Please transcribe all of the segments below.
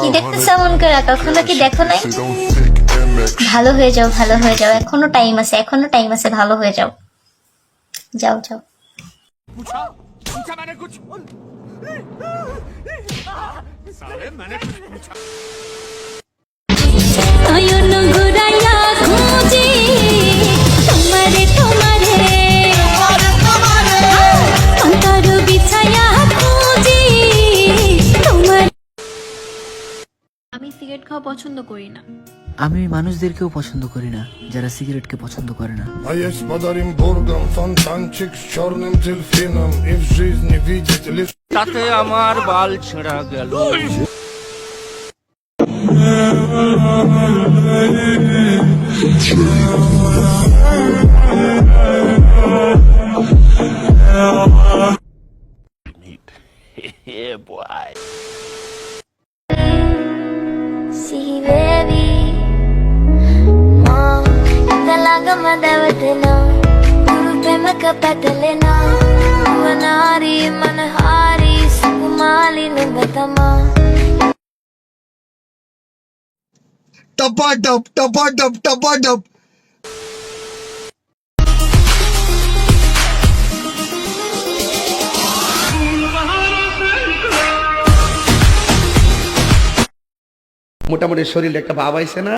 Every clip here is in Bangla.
কি দেখতেছ 500 এমন করে? কখনো কি দেখো নাই. ভালো হয়ে যাও, ভালো হয়ে যাও। এখনও টাইম আছে, এখনও টাইম আছে, ভালো হয়ে যাও। যাও যাও। খাওয়া পছন্দ করি না আমি ওই মানুষদেরকেও পছন্দ করি না যারা সিগারেটকে পছন্দ করে না А есть подарим бургам, фонтанчик с черным дельфином И в жизни видеть лишь তাতে আমার বাল ছেঁড়া গেল See talaga madawat na Gurupe makapatali na Manari, manahari Sukumali ng batama टपाटप टपाटप टपाटप মোটামুটি শরীরে একটা ভাব আইছে না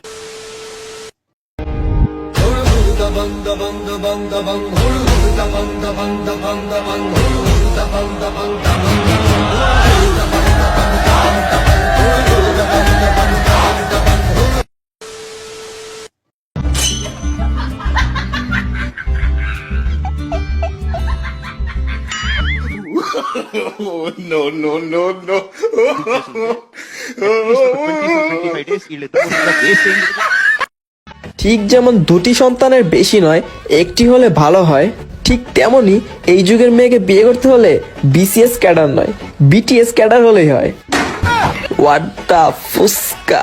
No, no, no, no. If it is illegal, ঠিক যেমন দুটি সন্তানের বেশি নয়, একটি হলে ভালো হয়। ঠিক তেমনই এই যুগের মেয়েকে বিয়ে করতে হলে বিসিএস ক্যাডার নয় বিটিএস ক্যাডার হলেই হয়। হোয়াট দা ফুসকা।